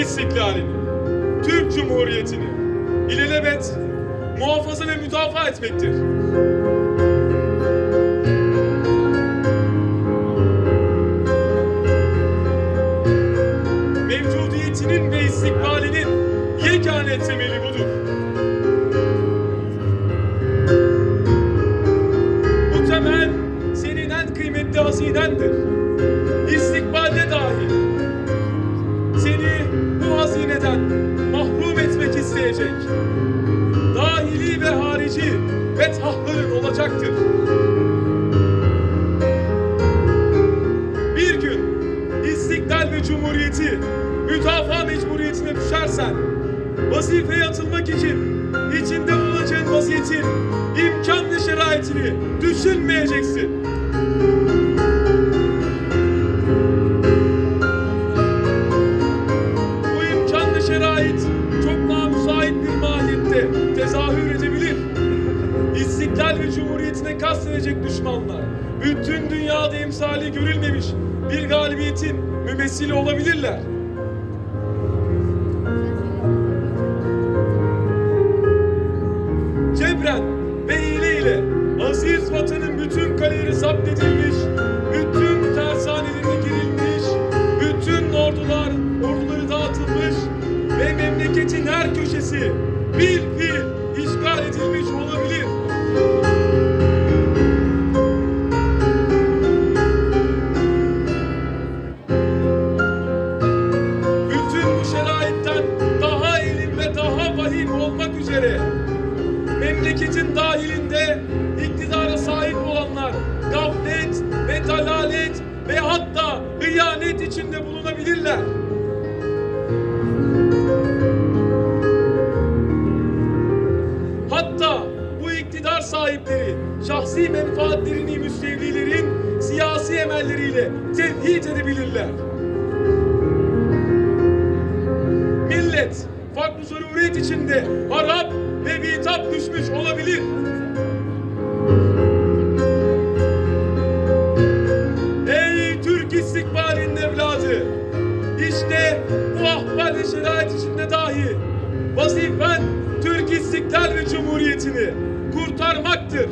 istiklalini, Türk Cumhuriyeti'ni ilelebet muhafaza ve müdafaa etmektir. Mevcudiyetinin ve istikbalinin yegane temeli budur. Bu temel senin en kıymetli hazinendir. Etmek isteyecek. Dahili ve harici fethahların olacaktır. Bir gün istiklal ve cumhuriyeti müdafaa mecburiyetine düşersen vazifeye atılmak için içinde bulunacağın vaziyetin imkan ve şeraitini düşünmeyeceksin. Mahiyette tezahür edebilir. İstiklal ve cumhuriyetine kastedecek düşmanlar, bütün dünyada emsali görülmemiş bir galibiyetin mümessili olabilirler. Cebren ve hile ile aziz vatanın bütün kaleleri zapt edilmiş, her köşesi bil fiil işgal edilmiş olabilir. Bütün bu şeraitten daha elim ve daha vahim olmak üzere memleketin dahilinde iktidara sahip olanlar gaflet ve dalalet ve hatta hıyanet içinde bulunabilirler. İktidar sahipleri şahsi menfaatlerini müstevlilerin siyasi emelleriyle tevhid edebilirler. Millet farklı zaruriyet içinde harap ve bitap düşmüş olabilir. Ey Türk istikbalinin evladı! İşte bu ahval şerait içinde dahi vazifen Türk istiklal ve cumhuriyetini kurtarmaktır.